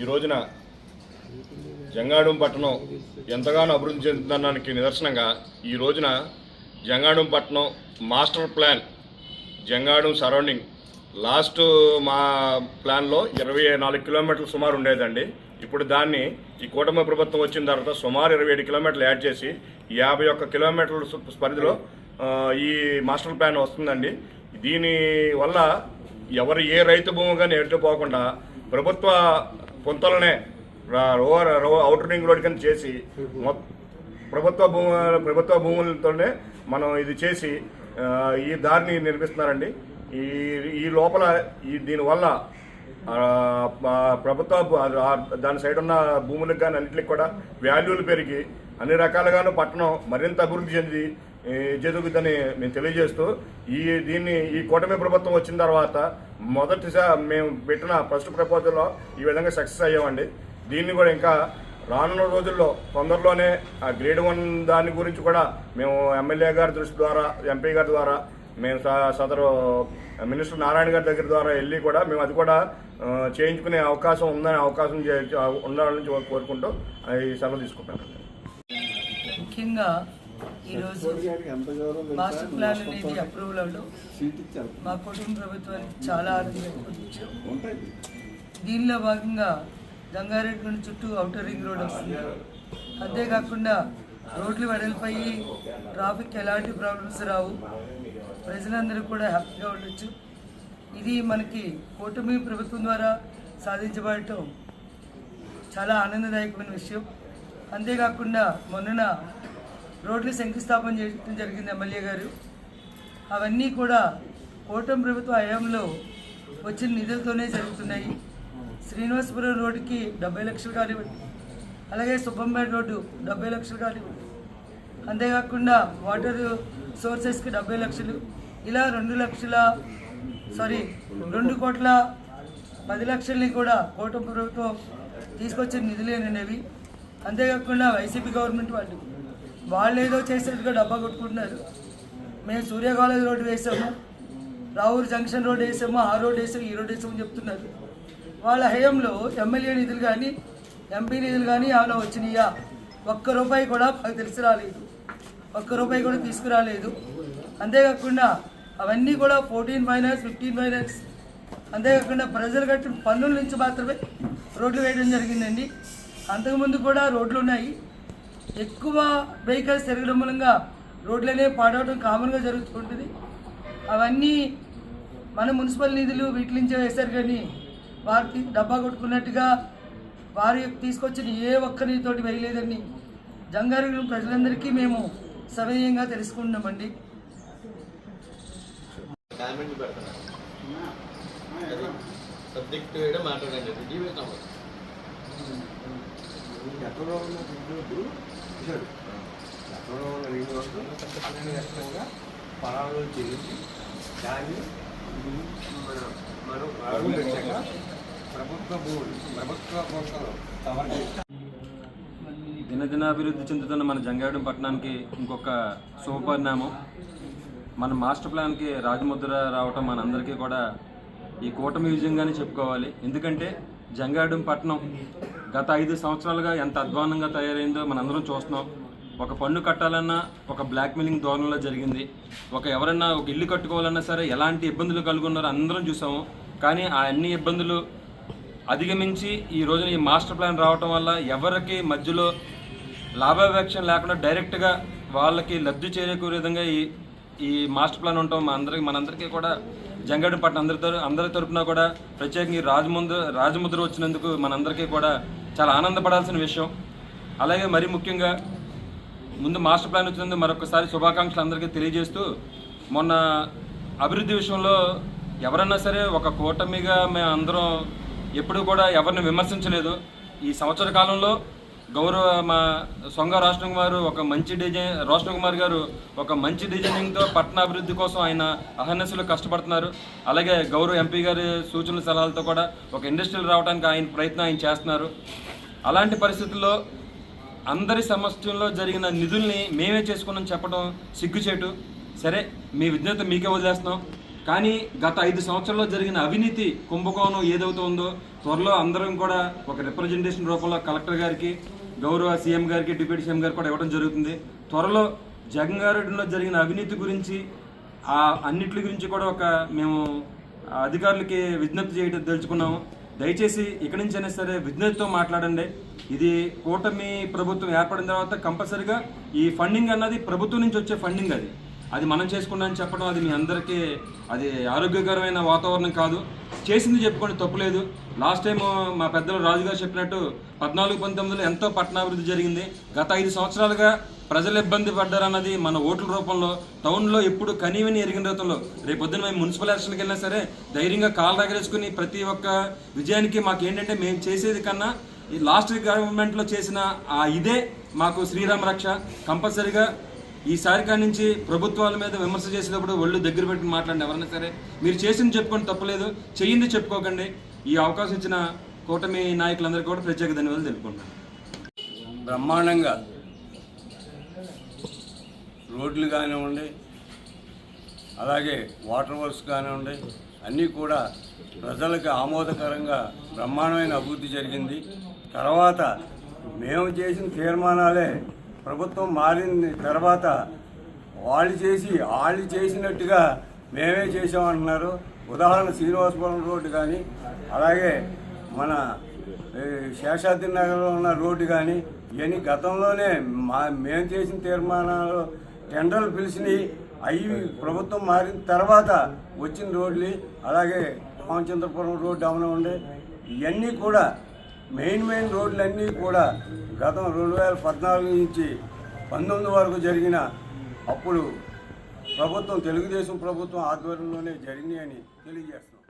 ఈ రోజున జంగాడం పట్టణం ఎంతగానో అభివృద్ధి చెందుతుందన్నానికి నిదర్శనంగా ఈ రోజున జంగాడం పట్టణం మాస్టర్ ప్లాన్ జంగాడం సరౌండింగ్ లాస్ట్ మా ప్లాన్లో ఇరవై నాలుగు కిలోమీటర్లు సుమారు ఉండేదండి. ఇప్పుడు దాన్ని ఈ కూటమి ప్రభుత్వం వచ్చిన తర్వాత సుమారు ఇరవై ఏడు కిలోమీటర్లు యాడ్ చేసి యాభై ఒక్క కిలోమీటర్ల పరిధిలో ఈ మాస్టర్ ప్లాన్ వస్తుందండి. దీని వల్ల ఎవరు ఏ రైతు భూమి కానీ ఎట్టుపోకుండా ప్రభుత్వ పొంతలనే ఓవర్ రోవర్ రో- అవుటర్ రింగ్ రోడ్ కింద చేసి మొత్తం ప్రభుత్వ భూములు ప్రభుత్వ భూములతోనే మనం ఇది చేసి ఈ దారిని నిర్మిస్తున్నారండి. ఈ ఈ లోపల ఈ దీనివల్ల ప్రభుత్వ దాని సైడ్ ఉన్న భూములకు కానీ అన్నింటికి కూడా వాల్యూలు పెరిగి అన్ని రకాలుగాను పట్టణం మరింత అభివృద్ధి చెంది జరుగుతుందని మేము తెలియజేస్తూ ఈ దీన్ని ఈ కూటమి ప్రభుత్వం వచ్చిన తర్వాత మొదటిసారి మేము పెట్టిన ఫస్ట్ ప్రపోజల్లో ఈ విధంగా సక్సెస్ అయ్యామండి. దీన్ని కూడా ఇంకా రానున్న రోజుల్లో తొందరలోనే ఆ గ్రేడ్ వన్ దాని గురించి కూడా మేము ఎమ్మెల్యే గారి దృష్టి ద్వారా ఎంపీ గారి ద్వారా మేము సదరు మినిస్టర్ నారాయణ గారి దగ్గర ద్వారా వెళ్ళి కూడా మేము అది కూడా చేయించుకునే అవకాశం ఉందని అవకాశం ఉండాలని కోరుకుంటూ ఈ సెలవు తీసుకుంటాను ముఖ్యంగా ఈరోజు మాస్టర్ ప్లాన్ అనేది అప్రూవల్ అవ్వడం. మా కుటుంబ ప్రభుత్వానికి చాలా ఆనందం దీనిలో భాగంగా గంగారెడ్డి చుట్టూ అవుటర్ రింగ్ రోడ్ వస్తుంది. అంతేకాకుండా రోడ్లు వెడల్పోయి ట్రాఫిక్ ఎలాంటి ప్రాబ్లమ్స్ రావు. ప్రజలందరూ కూడా హ్యాపీగా ఉండొచ్చు. ఇది మనకి కూటమి ప్రభుత్వం ద్వారా సాధించబడటం చాలా ఆనందదాయకమైన విషయం. అంతేకాకుండా మొన్న రోడ్లు శంకుస్థాపన చేయడం జరిగింది ఎమ్మెల్యే గారు. అవన్నీ కూడా కూటమి ప్రభుత్వ హయాంలో వచ్చిన నిధులతోనే జరుగుతున్నాయి. శ్రీనివాసపురం రోడ్డుకి డెబ్బై లక్షలు కానివ్వండి అలాగే సుబ్బంపేట రోడ్డు డెబ్బై లక్షలు కానివ్వండి. అంతేకాకుండా వాటర్ సోర్సెస్కి డెబ్బై లక్షలు ఇలా రెండు లక్షల సారీ రెండు కోట్ల పది లక్షల్ని కూడా కూటమి ప్రభుత్వం తీసుకొచ్చిన నిధులేనవి అంతేకాకుండా వైసీపీ గవర్నమెంట్ వాళ్ళు వాళ్ళు ఏదో చేసినట్టుగా డబ్బా కొట్టుకుంటున్నారు. మేము సూర్య కాలేజ్ రోడ్డు వేసాము. రావూరు జంక్షన్ రోడ్ వేసాము. ఆ రోడ్డు వేసాము ఈ రోడ్డు వేసాము చెప్తున్నారు. వాళ్ళ హయంలో ఎమ్మెల్యే నిధులు కానీ ఎంపీ నిధులు కానీ ఏమైనా వచ్చినాయా? ఒక్క రూపాయి కూడా మాకు తెలిసి రాలేదు. ఒక్క రూపాయి కూడా తీసుకురాలేదు. అంతేకాకుండా అవన్నీ కూడా ఫోర్టీన్ మైనస్ ఫిఫ్టీన్ మైనస్ అంతేకాకుండా ప్రజలు కట్టిన పన్నుల నుంచి మాత్రమే రోడ్లు వేయడం జరిగిందండి. అంతకుముందు కూడా రోడ్లు ఉన్నాయి. ఎక్కువ వెహికల్స్ తిరగడం మూలంగా రోడ్లనే పాడవడం కామన్గా జరుగుతుంటుంది. అవన్నీ మన మున్సిపల్ నిధులు వీటి నుంచే వేశారు కానీ వారికి డబ్బా కొట్టుకున్నట్టుగా వారి తీసుకొచ్చిన ఏ ఒక్క నిధితోటి వేయలేదని జంగారెడ్డి ప్రజలందరికీ మేము సవినయంగా తెలుసుకుంటున్నామండి. సబ్జెక్ట్ మాట్లాడండి. రివ్యూ గతంలో ఎక్కడో ఉన్న రింగ్ చూశాడు ఎక్కడో ఉన్న పరాలు చేసి దాన్ని మన మనం అడుగు పెట్టాక ప్రభుత్వ భూములు ప్రభుత్వ కోసలు కవర్ దినదినాభివృద్ధి చెందుతున్న మన జంగారెడ్డి పట్టణానికి ఇంకొక శుభపరిణామం. మన మాస్టర్ ప్లాన్కి రాజముద్ర రావటం మనందరికీ కూడా ఈ కూటమి విజయంగానే చెప్పుకోవాలి. ఎందుకంటే జంగాడం పట్టణం గత ఐదు సంవత్సరాలుగా ఎంత అధ్వానంగా తయారైందో మనందరం చూస్తున్నాం. ఒక పన్ను కట్టాలన్నా ఒక బ్లాక్ మెయిలింగ్ ధోరణిలో జరిగింది. ఒక ఎవరన్నా ఒక ఇల్లు కట్టుకోవాలన్నా సరే ఎలాంటి ఇబ్బందులు కలుగున్నారో అందరం చూసాము. కానీ ఆ అన్ని ఇబ్బందులు అధిగమించి ఈ రోజున ఈ మాస్టర్ ప్లాన్ రావటం వల్ల ఎవరికి మధ్యలో లాభాపేక్ష లేకుండా డైరెక్ట్గా వాళ్ళకి లబ్ధి చేరేకూరే విధంగా ఈ ఈ మాస్టర్ ప్లాన్ ఉండటం మా అందరికి మనందరికీ కూడా జంగడి పట్ల అందరి అందరి తరపున కూడా ప్రత్యేకంగా ఈ రాజముద్ర రాజముద్ర వచ్చినందుకు మనందరికీ కూడా చాలా ఆనందపడాల్సిన విషయం. అలాగే మరి ముఖ్యంగా ముందు మాస్టర్ ప్లాన్ వచ్చినందుకు మరొకసారి శుభాకాంక్షలు అందరికీ తెలియజేస్తూ మొన్న అభివృద్ధి విషయంలో ఎవరన్నా సరే ఒక కూటమిగా మేము అందరం ఎప్పుడూ కూడా ఎవరిని విమర్శించలేదు. ఈ సంవత్సర కాలంలో గౌరవ మా సొంగ రాష్ట్రం కుమార్ ఒక మంచి డిజైన్ రోషన్ కుమార్ గారు ఒక మంచి డిజైనింగ్తో పట్టణాభివృద్ధి కోసం ఆయన అహర్నెస్సులు కష్టపడుతున్నారు. అలాగే గౌరవ ఎంపీ గారి సూచనల సలహాలతో కూడా ఒక ఇండస్ట్రీలు రావడానికి ఆయన ప్రయత్నం ఆయన చేస్తున్నారు. అలాంటి పరిస్థితుల్లో అందరి సమస్యల్లో జరిగిన నిధుల్ని మేమే చేసుకున్నాం చెప్పడం సిగ్గుచేటు. సరే మీ విజ్ఞత మీకే వదిలేస్తున్నాం. కానీ గత ఐదు సంవత్సరాల్లో జరిగిన అవినీతి కుంభకోణం ఏదవుతుందో ఉందో త్వరలో అందరం కూడా ఒక రిప్రజెంటేషన్ రూపంలో కలెక్టర్ గారికి గౌరవ సీఎం గారికి డిప్యూటీ సీఎం గారికి కూడా ఇవ్వడం జరుగుతుంది. త్వరలో జగన్గారెడ్డిలో జరిగిన అవినీతి గురించి ఆ అన్నిటి గురించి కూడా ఒక మేము అధికారులకి విజ్ఞప్తి చేయడం తెలుసుకున్నాము. దయచేసి ఇక్కడి నుంచి అయినా సరే విజ్ఞతతో మాట్లాడండి. ఇది కూటమి ప్రభుత్వం ఏర్పడిన తర్వాత కంపల్సరిగా ఈ ఫండింగ్ అన్నది ప్రభుత్వం నుంచి వచ్చే ఫండింగ్ అది. అది మనం చేసుకున్నామని చెప్పడం అది మీ అందరికీ అది ఆరోగ్యకరమైన వాతావరణం కాదు. చేసింది చెప్పుకోండి తప్పులేదు. లాస్ట్ టైం మా పెద్దలు రాజుగారు చెప్పినట్టు పద్నాలుగు పంతొమ్మిదిలో ఎంతో పట్టణాభివృద్ధి జరిగింది. గత ఐదు సంవత్సరాలుగా ప్రజలు ఇబ్బంది పడ్డారన్నది మన ఓట్ల రూపంలో టౌన్లో ఎప్పుడు కనీవిని ఎరిగిన రీతిలో రేపు మేము మున్సిపల్ ఎలక్షన్కి వెళ్ళినా సరే ధైర్యంగా కాలు దగ్గరేసుకుని ప్రతి ఒక్క విజయానికి మాకు ఏంటంటే మేము చేసేది కన్నా ఈ లాస్ట్ గవర్నమెంట్లో చేసిన ఆ ఇదే మాకు శ్రీరామ రక్ష. కంపల్సరిగా ఈసారి కాడి నుంచి ప్రభుత్వాల మీద విమర్శ చేసేటప్పుడు ఒళ్ళు దగ్గర పెట్టి మాట్లాడండి ఎవరైనా సరే మీరు చేసింది చెప్పుకోండి తప్పలేదు చెయ్యింది చెప్పుకోకండి. ఈ అవకాశం ఇచ్చిన కూటమి నాయకులందరికీ కూడా ప్రత్యేక ధన్యవాదాలు తెలుపుకుంటాను బ్రహ్మాండంగా రోడ్లు కానివ్వండి అలాగే వాటర్ వర్క్స్ కానివ్వండి అన్నీ కూడా ప్రజలకు ఆమోదకరంగా బ్రహ్మాండమైన అభివృద్ధి జరిగింది. తర్వాత మేము చేసిన తీర్మానాలే ప్రభుత్వం మారిన తర్వాత వాళ్ళు చేసి వాళ్ళు చేసినట్టుగా మేమే చేసామంటున్నారు ఉదాహరణ శ్రీనివాసపురం రోడ్డు కానీ అలాగే మన శేషాద్రి నగర్లో ఉన్న రోడ్డు కానీ ఇవన్నీ గతంలోనే మా మేము చేసిన తీర్మానాలు టెండర్లు పిలిచినవి అవి ప్రభుత్వం మారిన తర్వాత వచ్చిన రోడ్లు అలాగే రామచంద్రపురం రోడ్డు అవనివ్వండి ఇవన్నీ కూడా మెయిన్ మెయిన్ రోడ్లన్నీ కూడా గతం రెండు వేల పద్నాలుగు నుంచి పంతొమ్మిది వరకు జరిగిన అప్పుడు ప్రభుత్వం తెలుగుదేశం ప్రభుత్వం ఆధ్వర్యంలోనే జరిగినాయని తెలియజేస్తున్నాం.